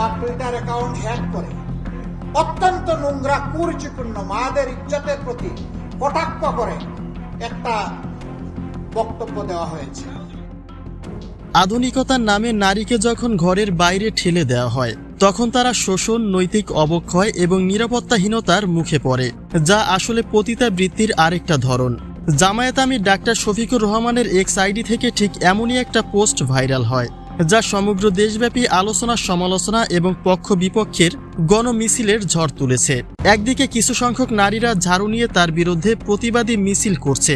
আমার Twitter account hack করে। অত্যন্ত নোংরা, কুরুচিপূর্ণ, মাদের ইজ্জতের প্রতি কটাক্ষ করে একটা বক্তব্য দেওয়া হয়েছে। আধুনিকতার নামে নারীকে যখন ঘরের বাইরে ঠেলে দেওয়া হয়, তখন তারা শোষণ, নৈতিক অবক্ষয় এবং নিরাপত্তাহীনতার মুখে পড়ে, যা আসলে পতিতা বৃত্তির আরেকটা ধরন। জামায়াত আমির ডাক্তার শফিকুর রহমানের এক্স আইডি থেকে ঠিক এমনই একটা পোস্ট ভাইরাল হয়। যা সমগ্র দেশব্যাপী আলোচনা, সমালোচনা এবং পক্ষ বিপক্ষের গণমিছিলের ঝড় তুলেছে। একদিকে কিছু সংখ্যক নারীরা ঝাড়ু নিয়ে তার বিরুদ্ধে প্রতিবাদী মিছিল করছে,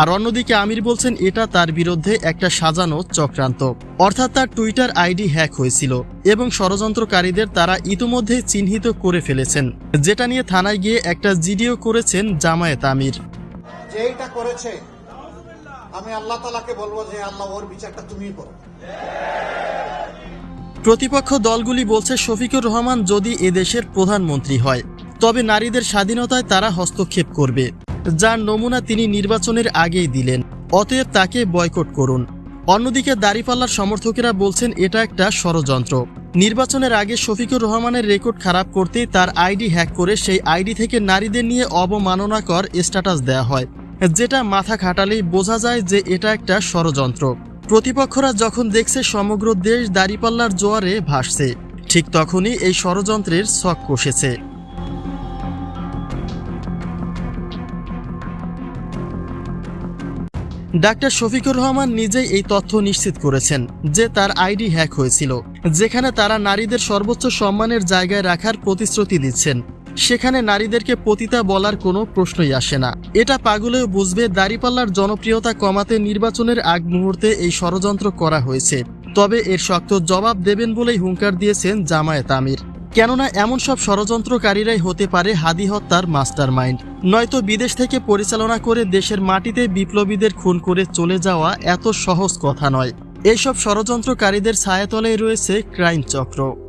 আর অন্যদিকে আমির বলছেন এটা তার বিরুদ্ধে একটা সাজানো চক্রান্ত। অর্থাৎ তার টুইটার আইডি হ্যাক হয়েছিল এবং ষড়যন্ত্রকারীদের তারা ইতোমধ্যেই চিহ্নিত করে ফেলেছেন, যেটা নিয়ে থানায় গিয়ে একটা জিডিও করেছেন জামায়াত আমির। করেছে আমি আল্লাহ তালাকে বলব যে আল্লাহ, ওর বিচারটা তুমি করো। প্রতিপক্ষ দলগুলি বলছে, শফিকুর রহমান যদি এদেশের প্রধানমন্ত্রী হয়, তবে নারীদের স্বাধীনতায় তারা হস্তক্ষেপ করবে। যার নমুনা তিনি নির্বাচনের আগেই দিলেন, অতএব তাকে বয়কট করুন। অন্যদিকে দাড়িপাল্লার সমর্থকেরা বলছেন, এটা একটা ষড়যন্ত্র। নির্বাচনের আগে শফিকুর রহমানের রেকর্ড খারাপ করতেই তার আইডি হ্যাক করে সেই আইডি থেকে নারীদের নিয়ে অবমাননাকর স্ট্যাটাস দেওয়া হয়। যেটা মাথা খাটালেই বোঝা যায় যে এটা একটা ষড়যন্ত্র। প্রতিপক্ষরা যখন দেখছে সমগ্র দেশ দাড়িপাল্লার জোয়ারে ভাসছে, ঠিক তখনই এই ষড়যন্ত্রের ছক কষেছে। ডাক্তার শফিকুর রহমান নিজেই এই তথ্য নিশ্চিত করেছেন যে তার আইডি হ্যাক হয়েছিল, যেখানে তারা নারীদের সর্বোচ্চ সম্মানের জায়গায় রাখার প্রতিশ্রুতি দিচ্ছেন। সেখানে নারীদেরকে পতিতা বলার কোনো প্রশ্নই আসে না। এটা পাগলেও বুঝবে দাড়িপাল্লার জনপ্রিয়তা কমাতে নির্বাচনের আগ মুহূর্তে এই ষড়যন্ত্র করা হয়েছে। তবে এর শক্ত জবাব দেবেন বলেই হুঙ্কার দিয়েছেন জামায়াত আমির। কেননা এমন সব ষড়যন্ত্রকারীরাই হতে পারে হাদি হত্যার মাস্টার মাইন্ড নয়তো বিদেশ থেকে পরিচালনা করে দেশের মাটিতে বিপ্লবীদের খুন করে চলে যাওয়া এত সহজ কথা নয়। এইসব ষড়যন্ত্রকারীদের ছায়াতলেই রয়েছে ক্রাইম চক্র।